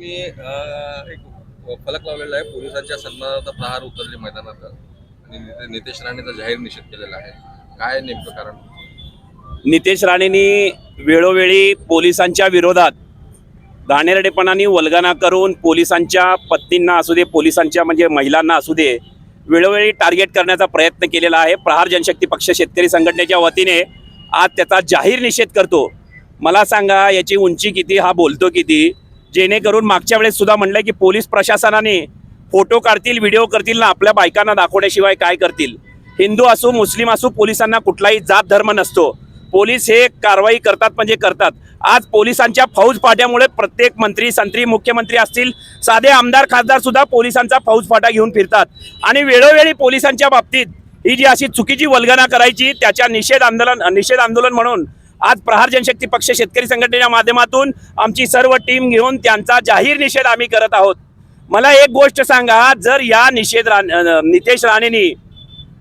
मी एक फलक लावलेला आहे. पोलिसांच्या सन्मानाचा प्रहार उतरले मैदानात. आणि नितेश राणेचा जाहीर निषेध केलेला आहे. काय नेमकं कारण? नितेश राणेंनी वेळोवेळी पोलिसांच्या विरोधात दाणेरडेपणाने वल्गना करून पोलिसांच्या पत्नींना असू दे पोलिसांच्या म्हणजे महिलांना असू दे वेळोवेळी टार्गेट करण्याचा प्रयत्न केलेला आहे. प्रहार जनशक्ती पक्ष शेतकरी संघटनेच्या वतीने आज त्याचा जाहीर निषेध करतो. मला सांगा याची उंची किती हा बोलतो किती? जेणेकरून मागच्या वेळेस सुद्धा म्हणलं की पोलीस प्रशासनाने फोटो काढतील व्हिडिओ करतील ना आपल्या बायकांना दाखवण्याशिवाय काय करतील? हिंदू असो मुस्लिम असो पोलिसांना कुठलाही जात धर्म नसतो. पोलीस हे कारवाई करतात म्हणजे करतात. आज पोलिसांच्या फौज फाट्यामुळे प्रत्येक मंत्री संत्री मुख्यमंत्री असतील साधे आमदार खासदार सुद्धा पोलिसांचा फौज फाटा घेऊन फिरतात. आणि वेळोवेळी पोलिसांच्या बाबतीत ही जी अशी चुकीची वल्गना करायची त्याच्या निषेध आंदोलन निषेध आंदोलन म्हणून आज प्रहार जनशक्ती पक्ष शेतकरी संघटनेच्या माध्यमातून आमची सर्व टीम घेऊन त्यांचा जाहीर निषेध आम्ही करत आहोत. मला एक गोष्ट सांगा जर या निषेध रा नितेश राणेंनी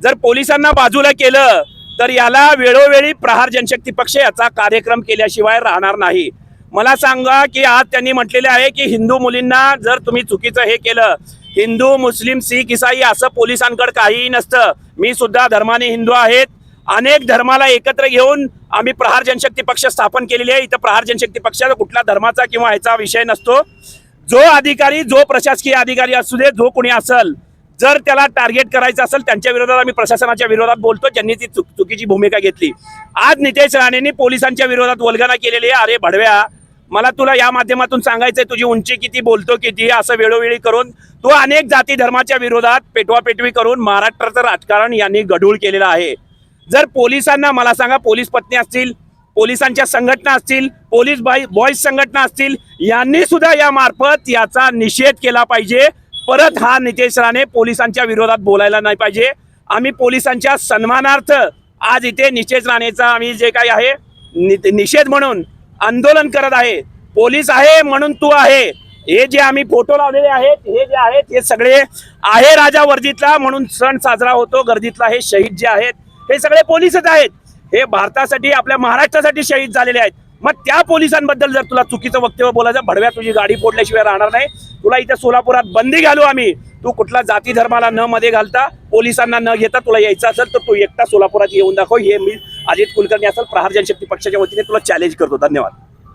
जर पोलिसांना बाजूला केलं तर याला वेळोवेळी प्रहार जनशक्ती पक्ष याचा कार्यक्रम केल्याशिवाय राहणार नाही. मला सांगा की आज त्यांनी म्हटलेले आहे की हिंदू मुलींना जर तुम्ही चुकीचं हे केलं हिंदू मुस्लिम सिख इसाई असं पोलिसांकडे काहीही नसतं. मी सुद्धा धर्माने हिंदू आहेत. अनेक धर्माला एकत्र घेऊन आम्ही प्रहार जनशक्ती पक्ष स्थापन केलेली आहे. इथं प्रहार जनशक्ती पक्षाचा कुठला धर्माचा किंवा ह्याचा विषय नसतो. जो अधिकारी जो प्रशासकीय अधिकारी असू दे जो कोणी असेल जर त्याला टार्गेट करायचं असेल त्यांच्या विरोधात आम्ही प्रशासनाच्या विरोधात बोलतो. ज्यांनी ती चुक चुकीची भूमिका घेतली. आज नितेश राणेंनी पोलिसांच्या विरोधात वल्गना केलेली आहे. अरे भडव्या मला तुला या माध्यमातून सांगायचंय तुझी उंची किती बोलतो किती असं वेळोवेळी करून तू अनेक जाती धर्माच्या विरोधात पेटवापेटवी करून महाराष्ट्राचं राजकारण यांनी गढूळ केलेलं आहे. जर पोलिसांना मला सांगा पोलीस पत्नी असतील पोलिसांच्या संघटना असतील पोलीस बाई बॉईज संघटना असतील यांनी सुद्धा या मार्फत याचा निषेध केला पाहिजे. परत हा नितेश राणे पोलिसांच्या विरोधात बोलायला नाही पाहिजे. आम्ही पोलिसांच्या सन्मानार्थ आज इथे नितेश राणेचा आम्ही जे काही आहे नि- निषेध म्हणून आंदोलन करत आहे. पोलीस आहे म्हणून तू आहे. हे जे आम्ही फोटो लावलेले आहेत हे जे आहेत हे सगळे आहे राजा वर्दीतला म्हणून सण साजरा होतो. गर्दीतला हे शहीद जे आहेत हे सगळे पोलीसच आहेत. हे भारतासाठी आपल्या महाराष्ट्रासाठी शहीद झालेले आहेत. मग त्या पोलिसांबद्दल जर तुला चुकीचं वक्तव्य बोलायचं भडव्या तुझी गाडी फोडल्याशिवाय राहणार नाही. तुला इथे सोलापुरात बंदी घालू आम्ही. तू कुठला जाती धर्माला न मध्ये घालता पोलिसांना न घेता तुला यायचं असेल तर तू एकटा सोलापुरात येऊन दाखव. हे मी अजित कुलकर्णी असेल प्रहार जनशक्ती पक्षाच्या वतीने तुला चॅलेंज करतो. धन्यवाद.